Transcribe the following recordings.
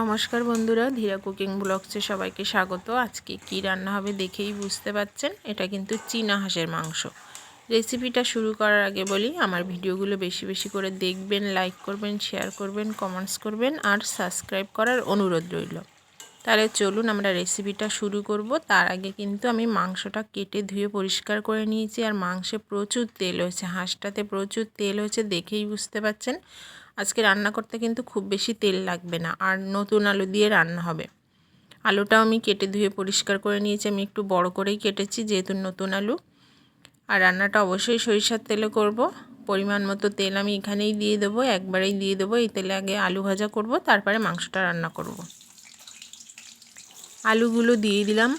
নমস্কার বন্ধুরা, ধীরা কুকিং ব্লগসে সবাইকে স্বাগত। আজকে কি রান্না হবে দেখেই বুঝতে পাচ্ছেন, এটা কিন্তু চীনা হাঁসের মাংস। রেসিপিটা শুরু করার আগে বলি, আমার ভিডিওগুলো বেশি বেশি করে দেখবেন লাইক করবেন শেয়ার করবেন কমেন্টস করবেন আর সাবস্ক্রাইব করার অনুরোধ রইল। তাহলে চলুন আমরা রেসিপিটা শুরু করব। তার আগে কিন্তু আমি মাংসটা কেটে ধুয়ে পরিষ্কার করে নিয়েছি। আর মাংসে প্রচুর তেল হয়েছে, হাঁসটাতে প্রচুর তেল হয়েছে দেখেই বুঝতে পাচ্ছেন। আজকে রান্না করতে কিন্তু খুব বেশি তেল লাগবে না, আর নতুন আলু দিয়ে রান্না হবে। আলুটাও আমি কেটে ধুয়ে পরিষ্কার করে নিয়েছি, আমি একটু বড় করেই কেটেছি যেহেতু নতুন আলু। আর রান্নাটা অবশ্যই সরিষার তেলে করব, পরিমাণ মতো তেল আমি এখানেই দিয়ে দেবো, একবারেই দিয়ে দেবো, এই তেলে আগে আলু ভাজা করব, তারপরে মাংসটা রান্না করব। আলুগুলো দিয়ে দিলাম,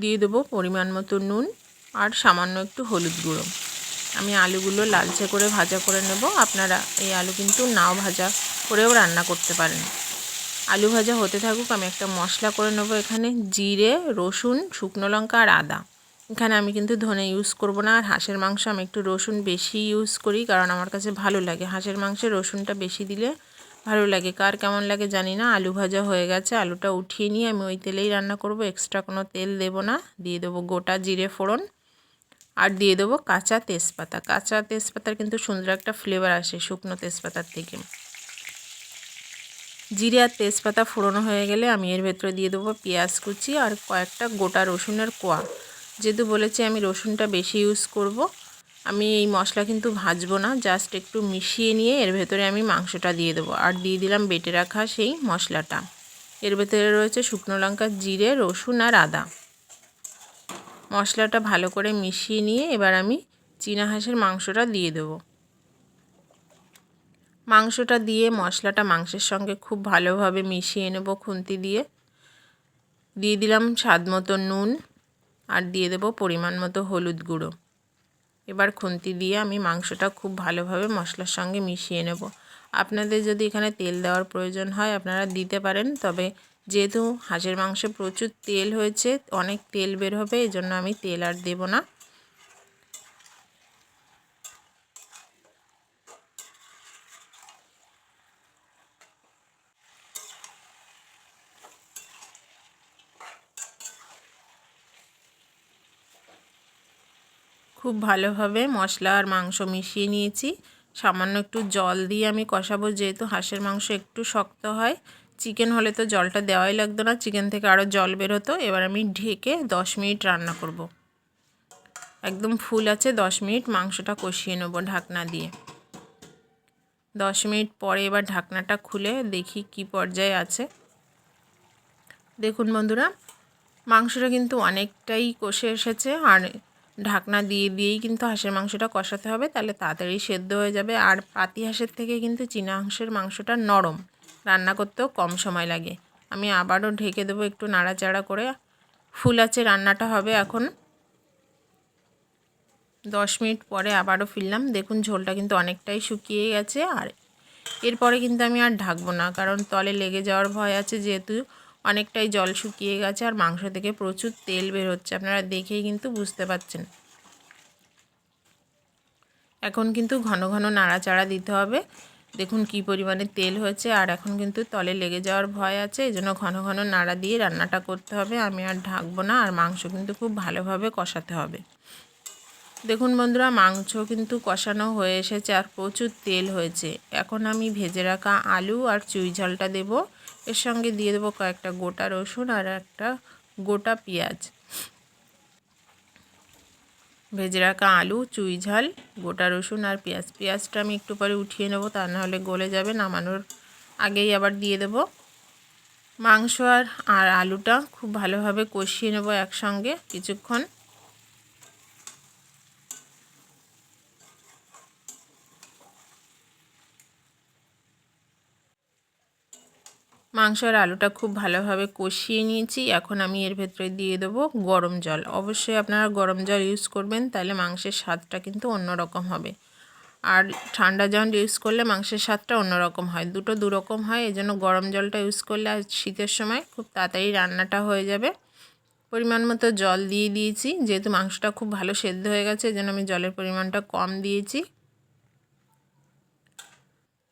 দিয়ে দেবো পরিমাণ মতো নুন আর সামান্য একটু হলুদ গুঁড়ো। আমি আলুগুলো লালচে করে ভাজা করে নেব। আপনারা এই আলু কিন্তু নাও ভাজা করেও রান্না করতে পারেন। আলু ভাজা হতে থাকুক, আমি একটা মশলা করে নেব এখানে, জিরে, রসুন, শুকনো লঙ্কা আর আদা। এখানে আমি কিন্তু ধনে ইউজ করব না, আর হাঁসের মাংস আমি একটু রসুন বেশি ইউজ করি, কারণ আমার কাছে ভালো লাগে। হাঁসের মাংসে রসুনটা বেশি দিলে ভালো লাগে। কার কেমন লাগে জানি না, আলু ভাজা হয়ে গেছে, আলুটা উঠিয়ে নিয়ে আমি ওই তেলেই রান্না করব। এক্সট্রা কোনো তেল দেব না, দিয়ে দেবো গোটা জিরে ফোড়ন। আর দিয়ে দেবো কাঁচা তেজপাতা। কাঁচা তেজপাতার কিন্তু সুন্দর একটা ফ্লেভার আসে শুকনো তেজপাতার থেকে। জিরে আর তেজপাতা ফোড়নো হয়ে গেলে আমি এর ভেতরে দিয়ে দেবো পেঁয়াজ কুচি আর কয়েকটা গোটা রসুনের কোয়া। যেহেতু বলেছি আমি রসুনটা বেশি ইউজ করব, আমি এই মশলা কিন্তু ভাজবো না জাস্ট একটু মিশিয়ে নিয়ে এর ভেতরে আমি মাংসটা দিয়ে দেবো। আর দিয়ে দিলাম বেটে রাখা সেই মশলাটা। এর ভেতরে রয়েছে শুকনো লঙ্কা, জিরে, রসুন আর আদা। মশলাটা ভালো করে মিশিয়ে নিয়ে এবার আমি চীনা হাঁসের মাংসটা দিয়ে দেব। মাংসটা দিয়ে মশলাটা মাংসের সঙ্গে খুব ভালোভাবে মিশিয়ে নেব খুন্তি দিয়ে। দিয়ে দিলাম স্বাদ মতো নুন আর দিয়ে দেব পরিমাণ মতো হলুদ গুঁড়ো। এবার খুন্তি দিয়ে আমি মাংসটা খুব ভালোভাবে মশলার সঙ্গে মিশিয়ে নেব। আপনাদের যদি এখানে তেল দেওয়ার প্রয়োজন হয় আপনারা দিতে পারেন, তবে যেহেতু হাঁসের মাংসে প্রচুর তেল হয়েছে, অনেক তেল বের হবে এই জন্য আমি তেল আর দেব না। খুব ভালোভাবে মশলা আর মাংস মিশিয়ে নিয়েছি। সামান্য একটু জল দিয়ে আমি কষাবো, যেহেতু হাঁসের মাংস একটু শক্ত হয়। চিকেন হলে তো জলটা দেওয়াই লাগতো না, চিকেন থেকে আরও জল বেরোতো এবার আমি ঢেকে দশ মিনিট রান্না করব। একদম ফুল আছে, দশ মিনিট মাংসটা কষিয়ে নেব ঢাকনা দিয়ে। দশ মিনিট পরে এবার ঢাকনাটা খুলে দেখি কি পর্যায়ে আছে। দেখুন বন্ধুরা, মাংসটা কিন্তু অনেকটাই কষে এসেছে, আর ঢাকনা দিয়ে দিয়েই কিন্তু হাঁসের মাংসটা কষাতে হবে, তাহলে তাড়াতাড়ি সেদ্ধ হয়ে যাবে। আর পাতি হাঁসের থেকে কিন্তু চীনা হাঁসের মাংসটা নরম। রান্না করতেও কম সময় লাগে। আমি আবারও ঢেকে দেবো একটু নাড়াচাড়া করে। ফুল আছে, রান্নাটা হবে এখন। দশ মিনিট পরে আবারও ফিরলাম। দেখুন, ঝোলটা কিন্তু অনেকটাই শুকিয়ে গেছে আর এরপরে কিন্তু আমি আর ঢাকবো না, কারণ তলে লেগে যাওয়ার ভয় আছে যেহেতু অনেকটাই জল শুকিয়ে গেছে আর মাংস থেকে প্রচুর তেল বের হচ্ছে। আপনারা দেখেই কিন্তু বুঝতে পাচ্ছেন এখন কিন্তু ঘন ঘন নাড়াচাড়া দিতে হবে। দেখুন কি পরিমাণে তেল হয়েছে, আর এখন কিন্তু তলে লেগে যাওয়ার ভয় আছে, এই জন্য ঘন ঘন নাড়া দিয়ে রান্নাটা করতে হবে। আমি আর ঢাকবো না, আর মাংস কিন্তু খুব ভালোভাবে কষাতে হবে। দেখুন বন্ধুরা, মাংস কিন্তু কষানো হয়ে এসেছে, আর প্রচুর তেল হয়েছে। এখন আমি ভেজে রাখা আলু আর চুই ঝালটা দেব। এর সঙ্গে দিয়ে দেবো কয়েকটা গোটা রসুন আর একটা গোটা পেঁয়াজ। ভেজে রাখা আলু, চুই ঝাল, গোটা রসুন আর পেঁয়াজ। পেঁয়াজটা আমি একটু পরে উঠিয়ে নেব, তা নাহলে গলে যাবে, নামানোর আগেই আবার দিয়ে দেব। মাংস আর আর আলুটা খুব ভালোভাবে কষিয়ে নেব একসঙ্গে কিছুক্ষণ। মাংস আর আলুটা খুব ভালোভাবে কষিয়ে নিয়েছি। এখন আমি এর ভেতরে দিয়ে দেবো গরম জল। অবশ্যই আপনারা গরম জল ইউজ করবেন, তাহলে মাংসের স্বাদটা কিন্তু অন্যরকম হবে। আর ঠান্ডা জল ইউজ করলে মাংসের স্বাদটা অন্যরকম হয়। দুটো দুরকম হয় এই জন্য গরম জলটা ইউজ করলে আর শীতের সময় খুব তাড়াতাড়ি রান্নাটা হয়ে যাবে। পরিমাণ মতো জল দিয়ে দিয়েছি, যেহেতু মাংসটা খুব ভালো সেদ্ধ হয়ে গেছে এই জন্য আমি জলের পরিমাণটা কম দিয়েছি।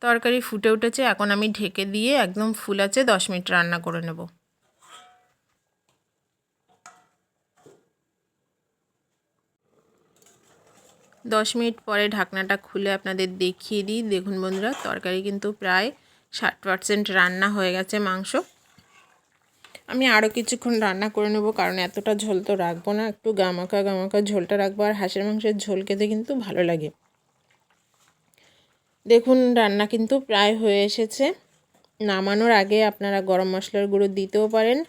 তরকারি ফুটে উঠেছে, এখন আমি ঢেকে দিয়ে একদম ফুল আছে, দশ মিনিট রান্না করে নেব। দশ মিনিট পরে ঢাকনাটা খুলে আপনাদের দেখিয়ে দিই। দেখুন বন্ধুরা, তরকারি কিন্তু প্রায় ষাট পারসেন্ট রান্না হয়ে গেছে মাংস। আমি আরও কিছুক্ষণ রান্না করে নেব, কারণ এতটা ঝোল তো রাখব না। একটু গামাকা গামাকা ঝোলটা রাখব, আর হাঁসের মাংসের ঝোল খেতে কিন্তু ভালো লাগে। দেখুন, রান্না কিন্তু প্রায় হয়ে এসেছে। নামানোর আগে আপনারা গরম মশলার গুঁড়ো দিতেও পারেন।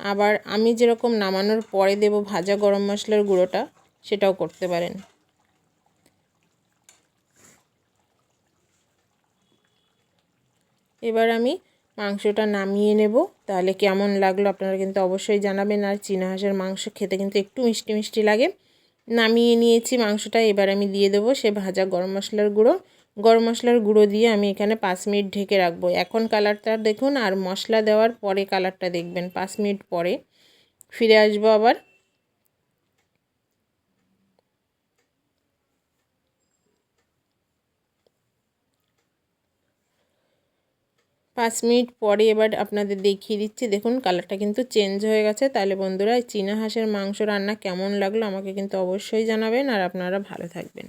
আবার আমি যেরকম নামানোর পরে দেব ভাজা গরম মশলার গুঁড়োটা, সেটাও করতে পারেন। এবার আমি মাংসটা নামিয়ে নেব। তাহলে কেমন লাগল আপনারা কিন্তু অবশ্যই জানাবেন। আর চীনা হাঁসের মাংস খেতে কিন্তু একটু মিষ্টি মিষ্টি লাগে। নামিয়ে নিয়েছি মাংসটা, এবার আমি দিয়ে দেবো সে ভাজা গরম মশলার গুঁড়ো। গরম মশলার গুঁড়ো দিয়ে আমি এখানে পাঁচ মিনিট ঢেকে রাখব। এখন কালারটা দেখুন, আর মশলা দেওয়ার পরে কালারটা দেখবেন, পাঁচ মিনিট পরে। ফিরে আসব আবার। পাঁচ মিনিট পরে এবার আপনাদের দেখিয়ে দিচ্ছি, দেখুন কালারটা কিন্তু চেঞ্জ হয়ে গেছে। তাহলে বন্ধুরা চীনা হাঁসের মাংস রান্না কেমন লাগল আমাকে কিন্তু অবশ্যই জানাবেন, আর আপনারা ভালো থাকবেন।